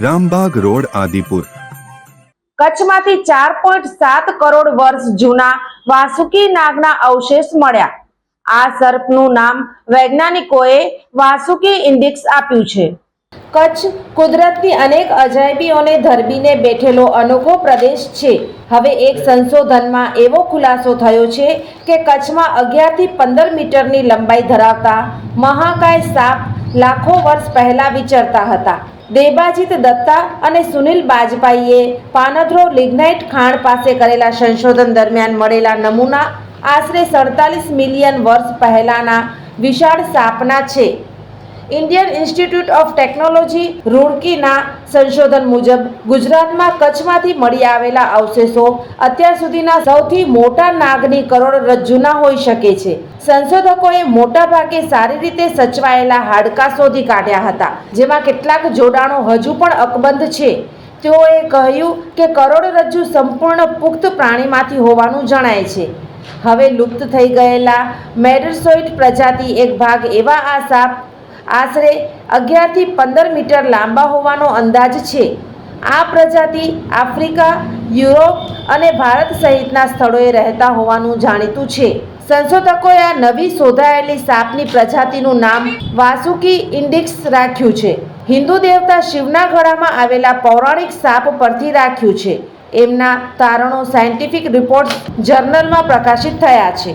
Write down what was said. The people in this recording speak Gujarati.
Rambag road Adipur. કચ્છમાંથી ચાર પોઈન્ટ સાત કરોડ વર્ષ જૂના વાસુકી નાગના અવશેષ મળ્યા. આ સર્પનું નામ વૈજ્ઞાનિકોએ વાસુકી ઇન્ડિક્સ આપ્યું છે. કચ્છ કુદરતની અનેક અજાયબીઓને ધરબીને બેઠેલો અનોખો પ્રદેશ છે. હવે એક સંશોધનમાં એવો ખુલાસો થયો છે કે કચ્છમાં અગિયારથી પંદર મીટરની લંબાઈ ધરાવતા મહાકાય સાપ લાખો વર્ષ પહેલા વિચરતા હતા. દેબાજીત દત્તા અને સુનિલ બાજપાઈએ પાનધ્રો લિગ્નાઇટ ખાણ પાસે કરેલા સંશોધન દરમિયાન મળેલા નમૂના આશરે સડતાલીસ મિલિયન વર્ષ પહેલાના વિશાળ સાપના છે. ઇન્ડિયન ઇન્સ્ટિટ્યૂટ ઓફ ટેકનોલોજી રૂડકીના સંશોધન મુજબ, ગુજરાતમાં કચ્છમાંથી મળી આવેલા અવશેષો અત્યાર સુધીના સૌથી મોટા નાગની કરોડરજ્જુના હોઈ શકે છે. સંશોધકોએ મોટાભાગે સારી રીતે સચવાયેલા હાડકાં શોધી કાઢ્યા હતા, જેમાં કેટલાક જોડાણો હજુ પણ અકબંધ છે. તેઓએ કહ્યું કે કરોડરજ્જુ સંપૂર્ણ પુખ્ત પ્રાણીમાંથી હોવાનું જણાય છે. હવે લુપ્ત થઈ ગયેલા મેડરસોઇટ પ્રજાતિ એક ભાગ એવા આ સાપ આશરે અગિયારથી પંદર મીટર લાંબા હોવાનો અંદાજ છે. આ પ્રજાતિ આફ્રિકા, યુરોપ અને ભારત સહિતના સ્થળોએ રહેતા હોવાનું જાણીતું છે. સંશોધકોએ આ નવી શોધાયેલી સાપની પ્રજાતિનું નામ વાસુકી ઇન્ડિક્સ રાખ્યું છે. હિન્દુ દેવતા શિવના ગળામાં આવેલા પૌરાણિક સાપ પરથી રાખ્યું છે. એમના તારણો સાયન્ટિફિક રિપોર્ટ્સ જર્નલમાં પ્રકાશિત થયા છે.